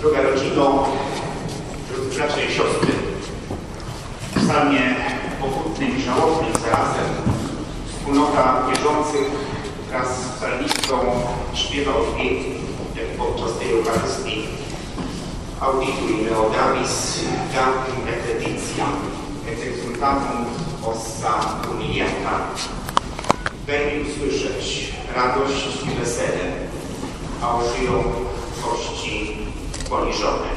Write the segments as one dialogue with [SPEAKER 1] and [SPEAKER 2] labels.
[SPEAKER 1] Droga rodzino, drodzy bracia i siostry, w psalmie pochutnym i żałobnym zarazem wspólnota wierzących wraz z psalmistą śpiewa odwieki, jak podczas tej Eucharystii. Auditui meo radość i wesele, a ożyją kości poniżone.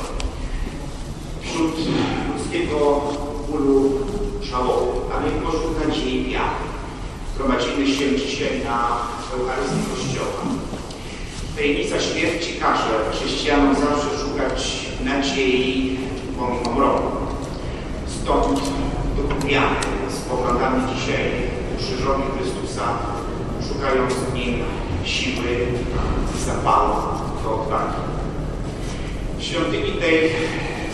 [SPEAKER 1] Wśród ludzkiego bólu żałoby, ale pośród nadziei wiary gromadzimy się dzisiaj na Eucharystii Kościoła. Tajemnica śmierci każe chrześcijanom zawsze szukać nadziei pomimo mroku. Stąd dokupiamy, spoglądamy dzisiaj krzyżowi Chrystusa, szukając w Nim siły i zapału do odwagi. W świątyni tej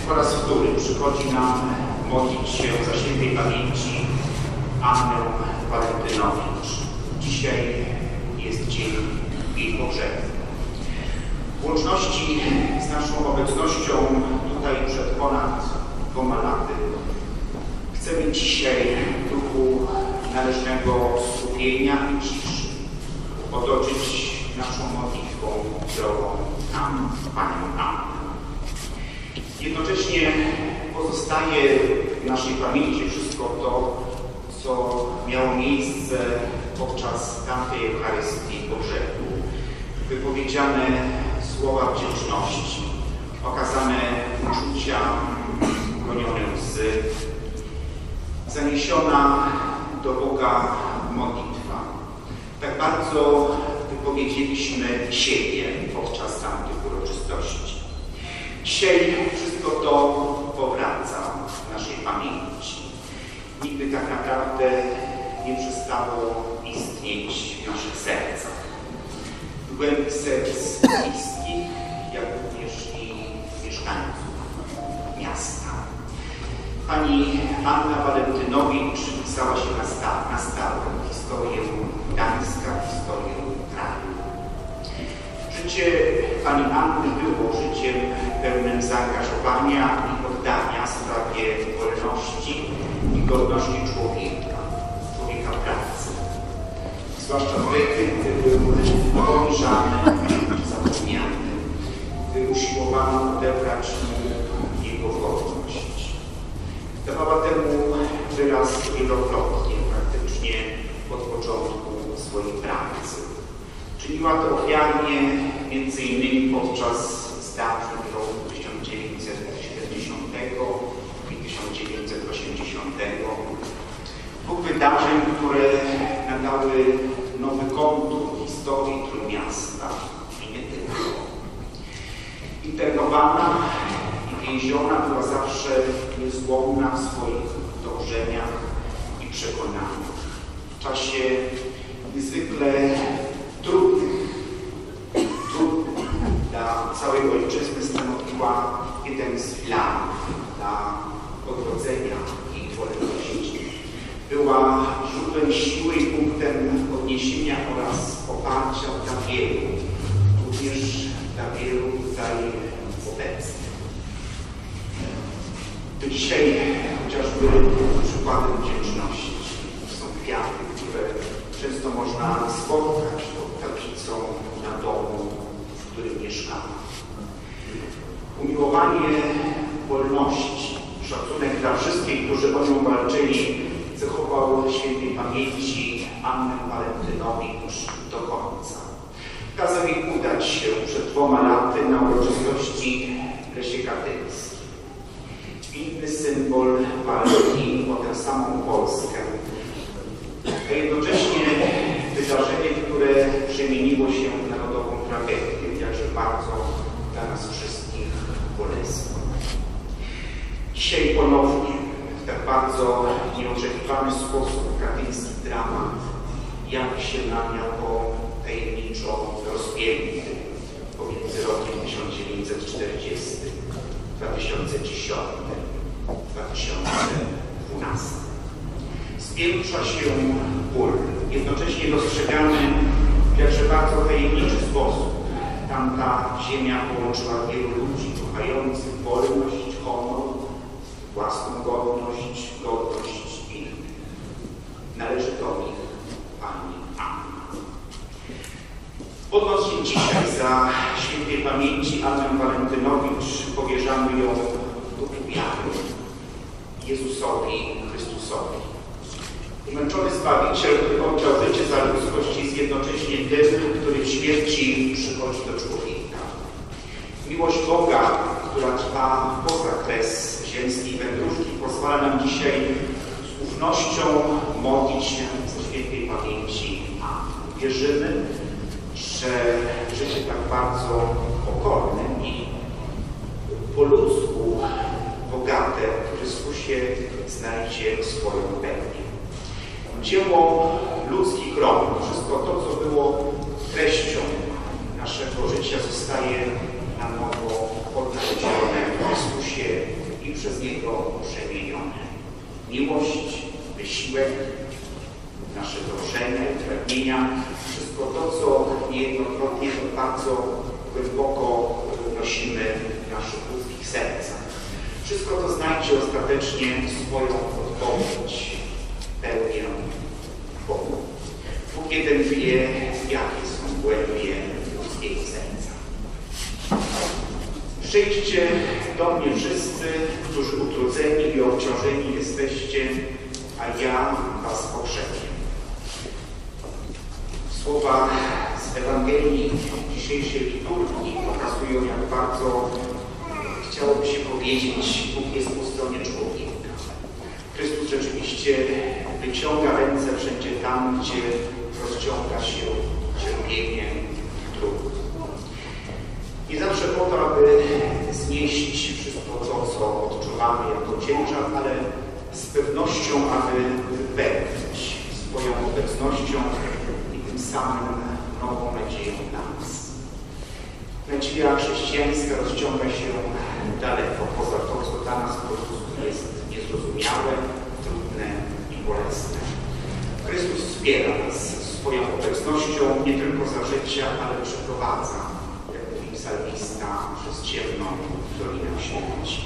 [SPEAKER 1] po raz wtóry przychodzi nam modlić się za świętej pamięci Annę Walentynowicz. Dzisiaj jest dzień jej pogrzebu. W łączności z naszą obecnością tutaj przed ponad dwoma laty chcemy dzisiaj w duchu należnego skupienia i ciszy otoczyć naszą modlitwą drogą nam, Panią Annę. Jednocześnie pozostaje w naszej pamięci wszystko to, co miało miejsce podczas tamtej Eucharystii pogrzebu. Wypowiedziane słowa wdzięczności, okazane uczucia, gonione łzy, zaniesiona do Boga modlitwa. Tak bardzo wypowiedzieliśmy siebie podczas tamtych uroczystości. Dzisiaj wszystko to powraca w naszej pamięci. Nigdy tak naprawdę nie przestało istnieć w naszych sercach. Głębi serc bliskich, jak również i mieszkańców miasta. Pani Anna Walentynowicz pisała się na, sta na historię Gdańska, historię kraju. Życie pani Anny było życiem pełnym zaangażowania i oddania sprawie wolności i godności człowieka, człowieka pracy. Zwłaszcza wtedy, gdy był poniżany zapomniany, gdy usiłowano odebrać mu jego godność. Dawała temu wyraz wielokrotnie, praktycznie od początku swojej pracy. Czyniła to ofiarnie innymi podczas zdarzeń roku 1970 i 1980. Dwóch wydarzeń, które nadały nowy kontur historii Trójmiasta i nie tylko. Internowana i więziona była zawsze niezłomna w swoich dążeniach i przekonaniach. W czasie niezwykle trudnych, trudnych dla całej ojczyzny stanowiła jeden z filarów dla odrodzenia i wolności. Była źródłem siły i punktem odniesienia oraz poparcia dla wielu, również dla wielu tutaj obecnych. Dzisiaj mieszkamy. Umiłowanie wolności, szacunek dla wszystkich, którzy o nią walczyli, cechował świętej pamięci Annę Walentynowicz do końca. Kazał jej udać się przed dwoma laty na uroczystości w Lesie Katyńskim. Inny symbol walki o tę samą Polskę, a jednocześnie wydarzenie, które przemieniło się bardzo dla nas wszystkich bolesne. Dzisiaj ponownie w tak bardzo nieoczekiwany sposób katyński dramat jawi się nam jako tajemniczo rozpięty pomiędzy rokiem 1940 2010 2012. zwiększa się ból. Jednocześnie dostrzegamy w jakże bardzo tajemniczy sposób. Tamta ziemia połączyła wielu ludzi kochających wolność, honor, własną godność, godność innych. Należy do nich Pani Anna. Podnoś się dzisiaj za świętej pamięci Annę Walentynowicz powierzamy ją duchu wiary Jezusowi Chrystusowi. Umęczony Zbawiciel, oddał życie za ludzkość jest jednocześnie tym, który w śmierci przychodzi do człowieka. Miłość Boga, która trwa poza kres ziemskiej wędrówki, pozwala nam dzisiaj z ufnością modlić się ze świętej pamięci. Wierzymy, że życie tak bardzo pokorne i po ludzku bogate w Chrystusie znajdzie swoją pełnię. Dzieło ludzkich rąk, wszystko to, co było treścią naszego życia, zostaje na nowo odnalezione w Chrystusie i przez Niego przemienione. Miłość, wysiłek, nasze dążenia i pragnienia, wszystko to, co niejednokrotnie bardzo głęboko nosimy w naszych ludzkich sercach. Wszystko to znajdzie ostatecznie swoją odpowiedź, pełnię Bogu. Bóg jeden wie, jakie są głębie ludzkiego serca. Przyjdźcie do mnie wszyscy, którzy utrudzeni i obciążeni jesteście, a ja was pokrzepię. Słowa z Ewangelii dzisiejszej liturgii pokazują, jak bardzo chciałoby się powiedzieć, Bóg jest po stronie człowieka. Chrystus rzeczywiście wyciąga ręce wszędzie tam, gdzie rozciąga się cierpienie trud. Nie zawsze po to, aby znieść wszystko to, co odczuwamy jako ciężar, ale z pewnością, aby wypełnić swoją obecnością samym nową nadzieją nas. Nadzieja chrześcijańska rozciąga się daleko poza to, co dla nas po prostu jest niezrozumiałe, trudne i bolesne. Chrystus wspiera nas swoją obecnością nie tylko za życia, ale przeprowadza, jak mówi psalmista, przez ciemną dolinę śmierci.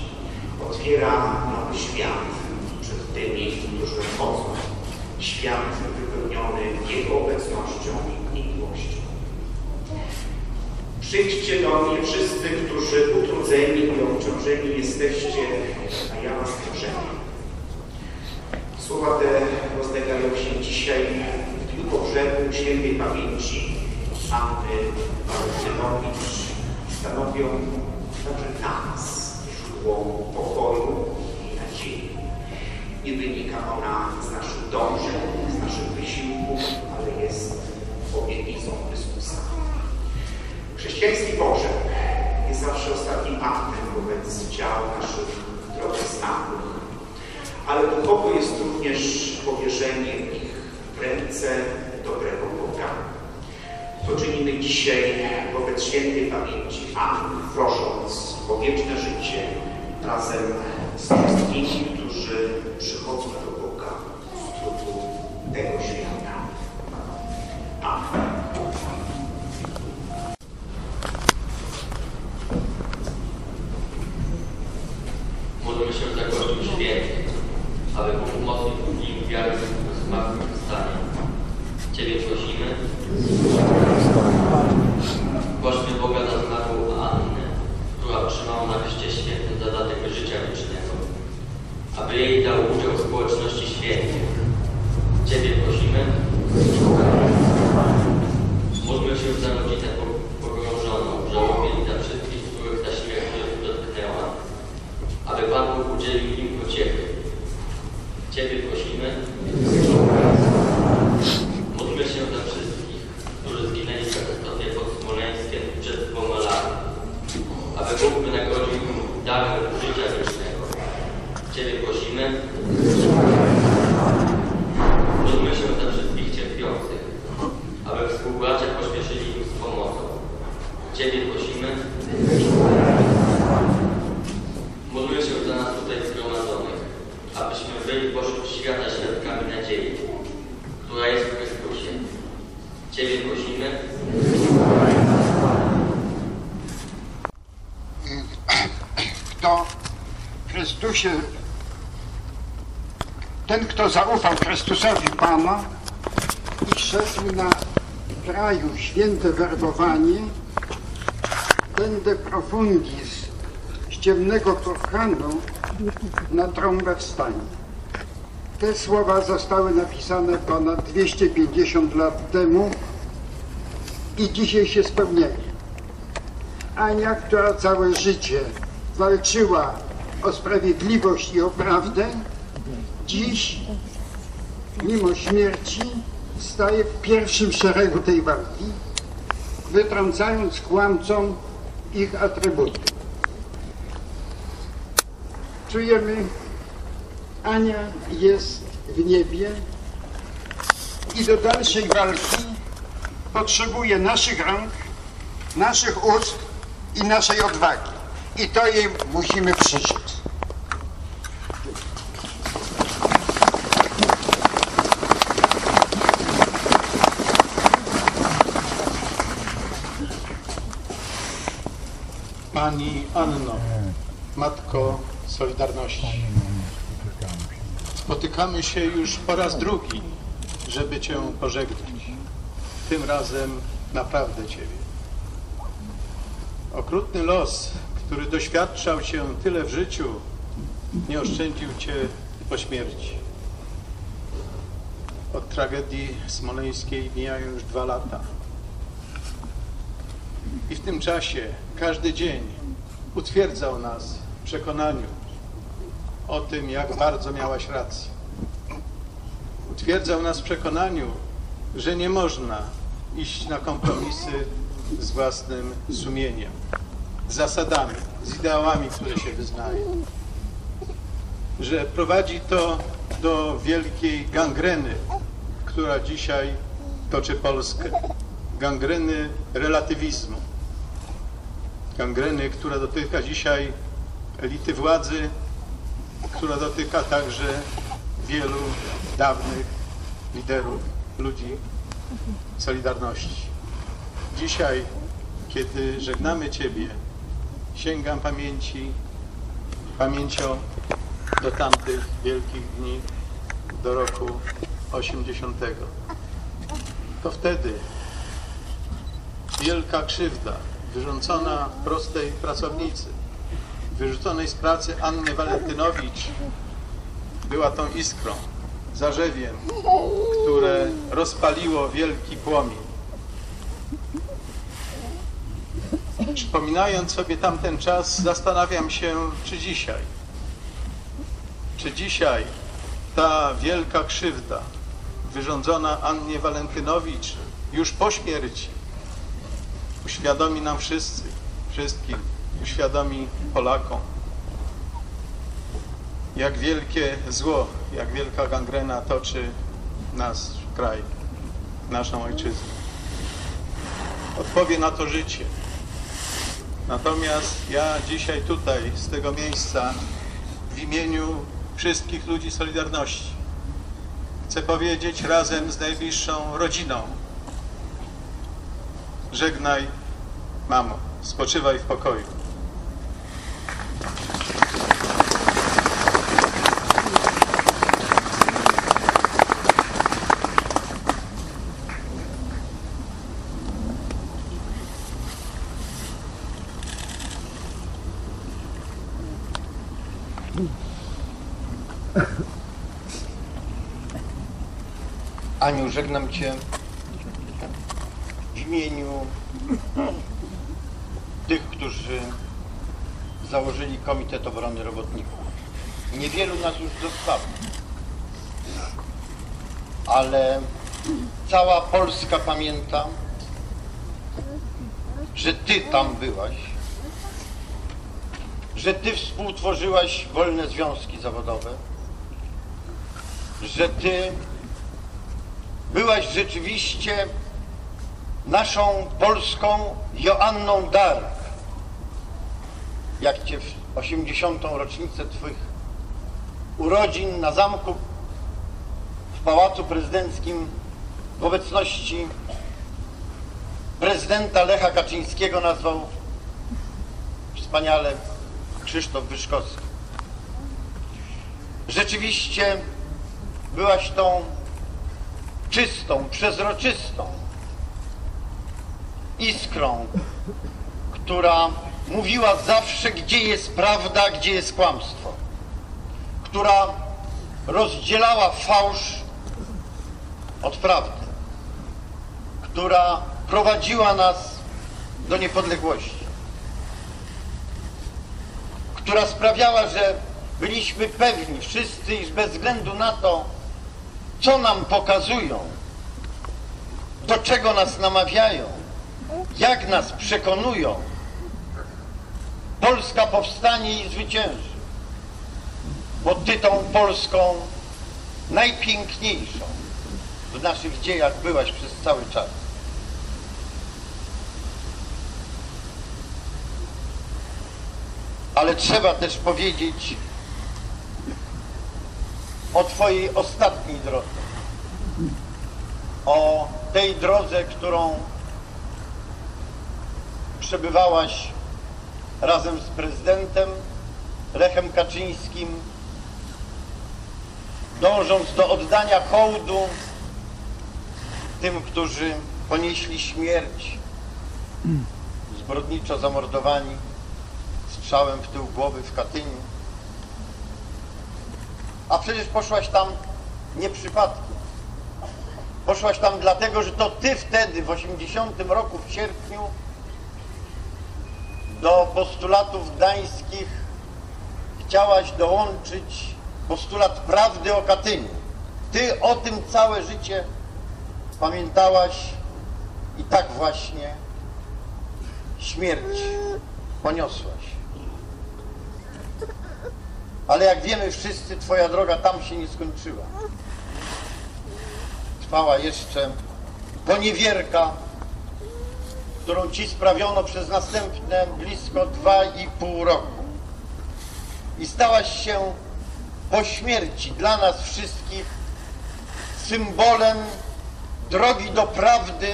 [SPEAKER 1] Otwiera nowy świat przed tymi, którzy wchodzą. Świat wypełniony Jego obecnością i miłością. Przyjdźcie do mnie wszyscy, którzy utrudzeni i obciążeni jesteście, a ja was pożegnam. Słowa te rozlegają się dzisiaj w dniu pogrzebu świętej pamięci Anny Walentynowicz. Stanowią także nas źródło pokoju. Nie wynika ona z naszych dążeń, z naszych wysiłków, ale jest obietnicą Chrystusa. Chrześcijański Boże jest zawsze ostatnim aktem wobec ciał naszych drogich znanych, ale duchowo jest również powierzenie ich w ręce dobrego Boga. To czynimy dzisiaj wobec świętej pamięci Anny, prosząc o wieczne życie razem z wszystkimi, którzy przychodzą do Boga z tego świata.
[SPEAKER 2] Yeah. Chrystusie,
[SPEAKER 3] ten kto zaufał Chrystusowi Pana i na kraju święte werbowanie, de profundis z ciemnego kurhanu na trąbę wstanie. Te słowa zostały napisane ponad 250 lat temu i dzisiaj się spełniają. Ania, która całe życie walczyła o sprawiedliwość i o prawdę, dziś, mimo śmierci, staje w pierwszym szeregu tej walki, wytrącając kłamcom ich atrybuty. Czujemy, Ania jest w niebie i do dalszej walki potrzebuje naszych rąk, naszych ust i naszej odwagi. I to jej musimy przyżyć.
[SPEAKER 4] Pani Anno, Matko Solidarności. Spotykamy się już po raz drugi, żeby Cię pożegnać. Tym razem naprawdę Ciebie. Okrutny los, który doświadczał Cię tyle w życiu, nie oszczędził Cię po śmierci. Od tragedii smoleńskiej mijają już dwa lata. I w tym czasie każdy dzień utwierdzał nas w przekonaniu o tym, jak bardzo miałaś rację. Utwierdzał nas w przekonaniu, że nie można iść na kompromisy z własnym sumieniem, z zasadami, z ideałami, które się wyznaje. Że prowadzi to do wielkiej gangreny, która dzisiaj toczy Polskę. Gangreny relatywizmu gangreny, która dotyka dzisiaj elity władzy, która dotyka także wielu dawnych liderów, ludzi Solidarności. Dzisiaj, kiedy żegnamy Ciebie, sięgam pamięci, pamięcią do tamtych wielkich dni, do roku 80. To wtedy wielka krzywda wyrządzona prostej pracownicy, wyrzuconej z pracy Anny Walentynowicz, była tą iskrą, zarzewiem, które rozpaliło wielki płomień. Przypominając sobie tamten czas, zastanawiam się, czy dzisiaj, czy dzisiaj ta wielka krzywda wyrządzona Annie Walentynowicz już po śmierci uświadomi nam wszyscy, wszystkim, uświadomi Polakom, jak wielkie zło, jak wielka gangrena toczy nasz kraj, naszą ojczyznę. Odpowie na to życie. Natomiast ja dzisiaj tutaj, z tego miejsca, w imieniu wszystkich ludzi Solidarności, chcę powiedzieć razem z najbliższą rodziną, Żegnaj, mamo, spoczywaj w pokoju.
[SPEAKER 3] Aniu, żegnam Cię imieniu tych, którzy założyli Komitet Obrony Robotników. Niewielu nas już zostało, ale cała Polska pamięta, że Ty tam byłaś, że Ty współtworzyłaś wolne związki zawodowe, że Ty byłaś rzeczywiście naszą polską Joanną Dark. Jak Cię w 80. rocznicę Twych urodzin na zamku Pałacu Prezydenckim w obecności prezydenta Lecha Kaczyńskiego nazwał wspaniale Krzysztof Wyszkowski. Rzeczywiście byłaś tą czystą, przezroczystą iskrą, która mówiła zawsze, gdzie jest prawda, gdzie jest kłamstwo, która rozdzielała fałsz od prawdy, która prowadziła nas do niepodległości, która sprawiała, że byliśmy pewni wszyscy, iż bez względu na to, co nam pokazują, do czego nas namawiają, jak nas przekonują, Polska powstanie i zwycięży. Bo Ty tą Polską najpiękniejszą w naszych dziejach byłaś przez cały czas. Ale trzeba też powiedzieć o Twojej ostatniej drodze. O tej drodze, którą przebywałaś razem z prezydentem Lechem Kaczyńskim, dążąc do oddania hołdu tym, którzy ponieśli śmierć, zbrodniczo zamordowani strzałem w tył głowy w Katyniu. A przecież poszłaś tam nie przypadkiem. Poszłaś tam dlatego, że to ty wtedy, w 80 roku w sierpniu, do postulatów gdańskich chciałaś dołączyć postulat prawdy o Katyniu. Ty o tym całe życie pamiętałaś i tak właśnie śmierć poniosłaś. Ale jak wiemy wszyscy, twoja droga tam się nie skończyła. Trwała jeszcze poniewierka, którą ci sprawiono przez następne blisko dwa i pół roku. I stałaś się po śmierci dla nas wszystkich symbolem drogi do prawdy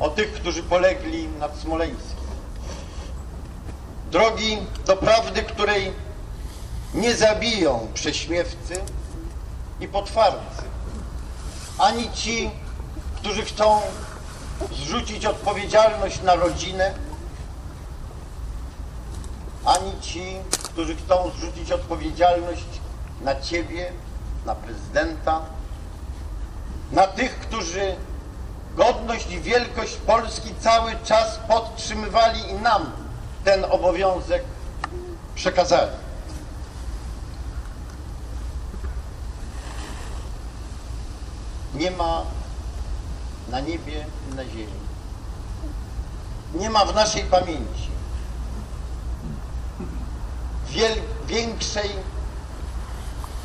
[SPEAKER 3] o tych, którzy polegli nad Smoleńskiem. Drogi do prawdy, której nie zabiją prześmiewcy i potwarcy, ani ci, którzy chcą zrzucić odpowiedzialność na rodzinę, ani ci, którzy chcą zrzucić odpowiedzialność na ciebie, na prezydenta, na tych, którzy godność i wielkość Polski cały czas podtrzymywali i nam ten obowiązek przekazali. Nie ma na niebie i na ziemi. Nie ma w naszej pamięci wiel, większej,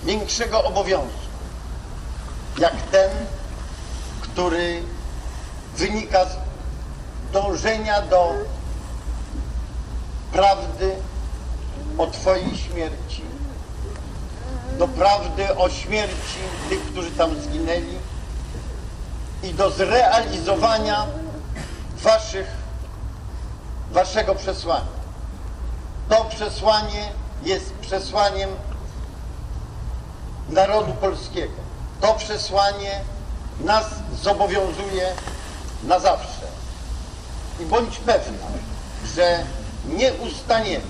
[SPEAKER 3] większego obowiązku, jak ten, który wynika z dążenia do prawdy o Twojej śmierci, do prawdy o śmierci tych, którzy tam zginęli i do zrealizowania waszych, waszego przesłania. To przesłanie jest przesłaniem narodu polskiego. To przesłanie nas zobowiązuje na zawsze. I bądź pewna, że nie ustaniemy,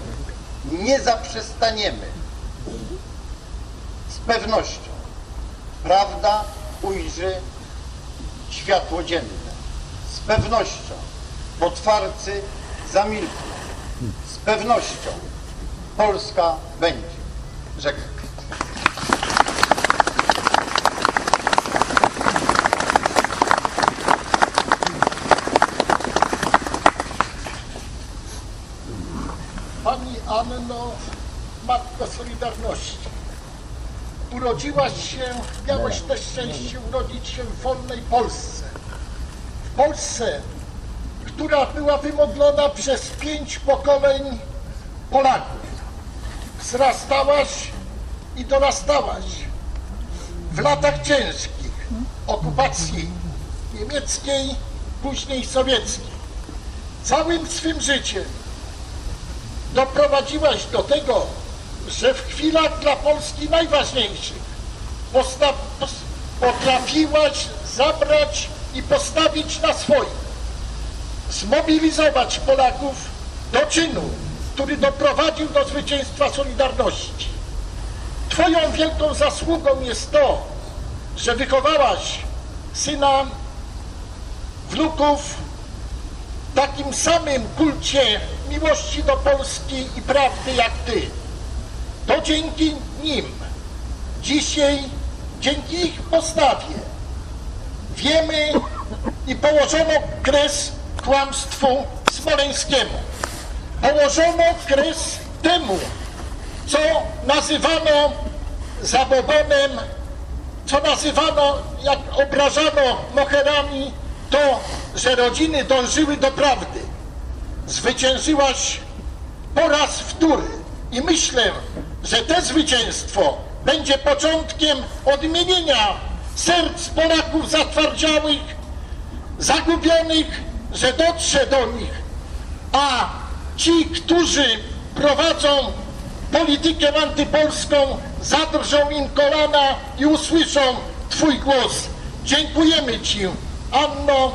[SPEAKER 3] nie zaprzestaniemy. Z pewnością prawda ujrzy światło dzienne. Z pewnością potwarcy zamilkną. Z pewnością Polska będzie. Żegnam.
[SPEAKER 5] Pani Anno, Matko Solidarności. Urodziłaś się, miałeś też szczęście urodzić się w wolnej Polsce. W Polsce, która była wymodlona przez pięć pokoleń Polaków. Wzrastałaś i dorastałaś w latach ciężkich okupacji niemieckiej, później sowieckiej. Całym swym życiem doprowadziłaś do tego, że w chwilach dla Polski najważniejszych potrafiłaś zabrać i postawić na swoich, zmobilizować Polaków do czynu, który doprowadził do zwycięstwa Solidarności. Twoją wielką zasługą jest to, że wychowałaś syna, wnuków w takim samym kulcie miłości do Polski i prawdy jak ty. To dzięki nim dzisiaj, dzięki ich postawie wiemy i położono kres kłamstwu smoleńskiemu. Położono kres temu, co nazywano zabobonem, co nazywano, jak obrażano moherami, to, że rodziny dążyły do prawdy. Zwyciężyłaś po raz wtóry i myślę, że to zwycięstwo będzie początkiem odmienienia serc Polaków zatwardziałych, zagubionych, że dotrze do nich, a ci, którzy prowadzą politykę antypolską, zadrżą im kolana i usłyszą Twój głos. Dziękujemy Ci, Anno,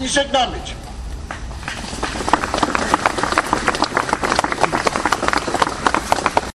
[SPEAKER 5] i żegnamy Cię.